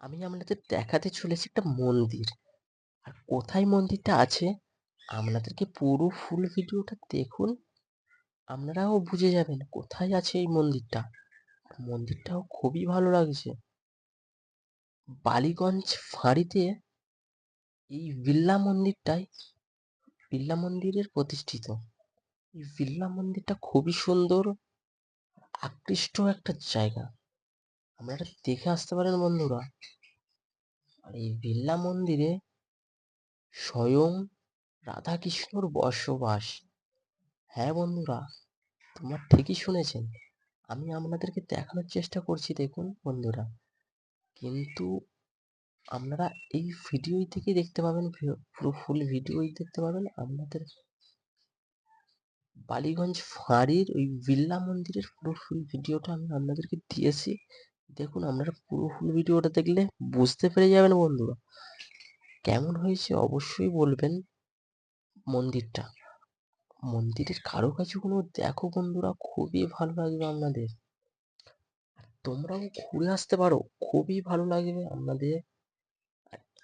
আমি আপনাদের দেখাতে চলেছি একটা মন্দির। আর কোথায় মন্দিরটা আছে, আপনাদেরকে পুরো ফুল ভিডিওটা দেখুন, আপনারাও বুঝে যাবেন কোথায় আছে এই মন্দিরটা। মন্দিরটাও খুবই ভালো লাগছে। বালিগঞ্জ ফাঁড়িতে এই বিড়লা মন্দিরটাই বিড়লা মন্দিরের প্রতিষ্ঠিত। এই বিড়লা মন্দিরটা খুবই সুন্দর, আকৃষ্ট একটা জায়গা। আপনারা দেখে আসতে পারেন বন্ধুরা। আর এই বিড়লা মন্দিরে স্বয়ং রাধাকৃষ্ণর বসবাস। হ্যাঁ বন্ধুরা, তোমরা ঠিকই শুনেছেন। আমি আপনাদেরকে দেখানোর চেষ্টা করছি দেখুন বন্ধুরা। কিন্তু আপনারা এই ভিডিওই থেকে দেখতে পাবেন পুরো ফুল ভিডিওই দেখতে পাবেন আপনাদের বালিগঞ্জ ফাঁড়ির ওই বিড়লা মন্দিরের পুরো ফুল ভিডিওটা আমি আপনাদেরকে দিয়েছি। দেখুন, আপনারা পুরো ফুল ভিডিওটা দেখলে বুঝতে পেরে যাবেন বন্ধুরা। কেমন হয়েছে অবশ্যই বলবেন মন্দিরটা। মন্দিরের কারুকার্যগুলো দেখো বন্ধুরা, খুবই ভালো লাগবে আপনাদের। তোমরাও ঘুরে আসতে পারো, খুবই ভালো লাগবে আপনাদের।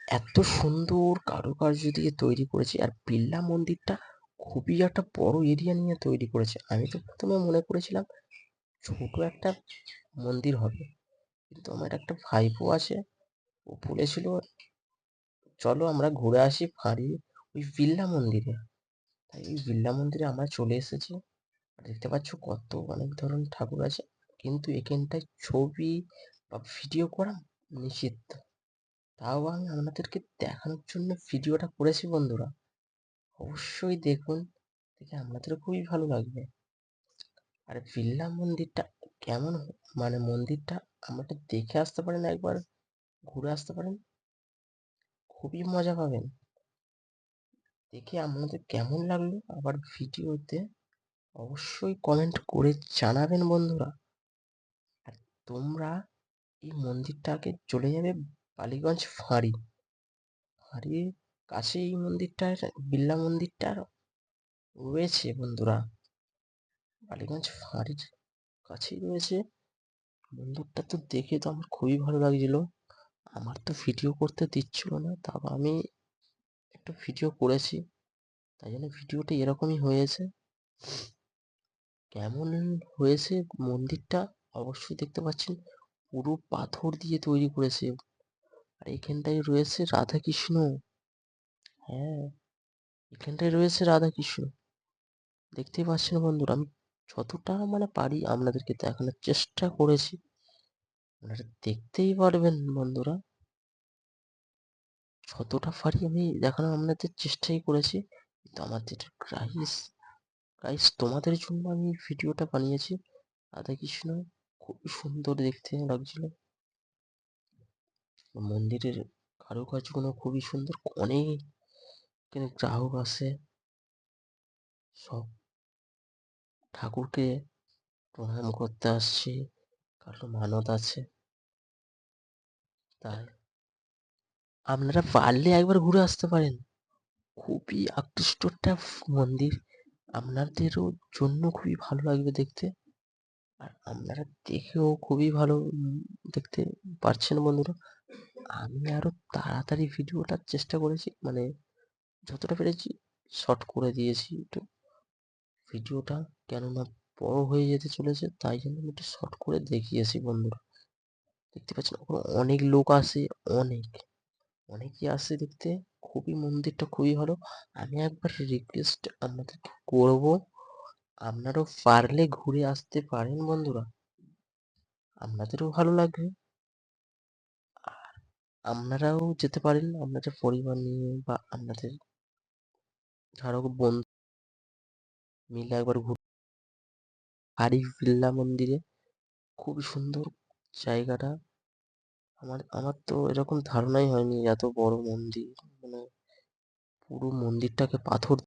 এত সুন্দর কারুকার্য দিয়ে তৈরি করেছে, আর বিড়লা মন্দিরটা খুবই একটা বড় এরিয়া নিয়ে তৈরি করেছে। আমি তো প্রথমে মনে করেছিলাম ছোট একটা মন্দির হবে। কিন্তু আমার একটা ভাইপো আছে। ও বলেছিল, চলো আমরা ঘুরে আসি ফাঁড়ি, ওই বিড়লা মন্দিরে। তাই এই বিড়লা মন্দিরে আমরা চলে এসেছি। দেখতে পাচ্ছ কত অনেক ধরনের ঠাকুর আছে। কিন্তু এখানটায় ছবি বা ভিডিও করা নিষিদ্ধ। তাও আমি আপনাদেরকে দেখানোর জন্য ভিডিওটা করেছি বন্ধুরা। অবশ্যই দেখুন, দেখে আপনাদেরও খুবই ভালো লাগবে। আর বিড়লা মন্দিরটা কেমন মানে মন্দিরটা আমাকে দেখে আসতে পারেন একবার, ঘুরে আসতে পারেন। খুবই মজা পাবেন। দেখে আপনাদের কেমন লাগল আবার ভিডিওতে অবশ্যই কমেন্ট করে জানাবেন বন্ধুরা। আর তোমরা এই মন্দিরটাকে চলে যাবে বালিগঞ্জ ফাঁড়ি। ফাঁড়ির কাছে এই মন্দিরটার বিড়লা মন্দিরটার রয়েছে বন্ধুরা। বালিগঞ্জ ফাঁড়ির কাছেই রয়েছে। মন্দিরটা তো দেখে তো আমার খুবই ভালো লাগছিল। আমার তো ভিডিও করতে দিচ্ছিল না, তারপর আমি একটু ভিডিও করেছি। তাই জন্য ভিডিওটা এরকমই হয়েছে। কেমন হয়েছে মন্দিরটা অবশ্যই দেখতে পাচ্ছেন। পুরো পাথর দিয়ে তৈরি করেছে। আর এখানটায় রয়েছে রাধাকৃষ্ণ। হ্যাঁ এখানটায় রয়েছে রাধাকৃষ্ণ। দেখতেই পাচ্ছেন বন্ধুরা, আমি যতটা মানে পারি আপনাদেরকে দেখানোর চেষ্টা করেছি। আপনারা দেখতেই পারবেন বন্ধুরা। যতটা পারি আমি দেখানোর আপনাদের চেষ্টাই করেছি। কিন্তু আমাদের গাইস গাইস তোমাদের জন্য আমি ভিডিওটা বানিয়েছি। রাধাকৃষ্ণ খুবই সুন্দর দেখতে লাগছিল। মন্দিরের কারুকার্যগুলো খুবই সুন্দর। অনেক গ্রাহক আসে। সব ঠাকুরকে প্রণাম করতে আসছি কারও মানত আছে। তাই আপনারা পারলে একবার ঘুরে আসতে পারেন। খুবই আকৃষ্ট একটা মন্দির। আপনাদেরও জন্য খুবই ভালো লাগবে দেখতে। আর আপনারা দেখেও খুবই ভালো দেখতে পারছেন বন্ধুরা। আমি আরও তাড়াতাড়ি ভিডিওটার চেষ্টা করেছি মানে যতটা পেরেছি, শর্ট করে দিয়েছি একটু। ভিডিওটা কেননা বড় হয়ে যেতে চলেছে, তাই জন্য আমি একটু শর্ট করে দেখিয়েছি বন্ধুরা। দেখতে পাচ্ছেন, ওখানে অনেক লোক আসে, অনেক, অনেকেই আসে দেখতে। খুবই মন্দিরটা খুবই ভালো। আমি একবার রিকোয়েস্ট আপনাদেরকে করব, আপনারাও পারলে ঘুরে আসতে পারেন বন্ধুরা। আপনাদেরও ভালো লাগবে। আর আপনারাও যেতে পারেন, আপনাদের পরিবার নিয়ে বা আপনাদের কারও বন্ধু মিলে একবার ঘুর আরিফ বিল্লা মন্দিরে। খুব সুন্দর জায়গাটা। আমার আমার তো এরকম ধারণাই হয়নি এত বড় মন্দির। মানে পুরো মন্দিরটাকে পাথর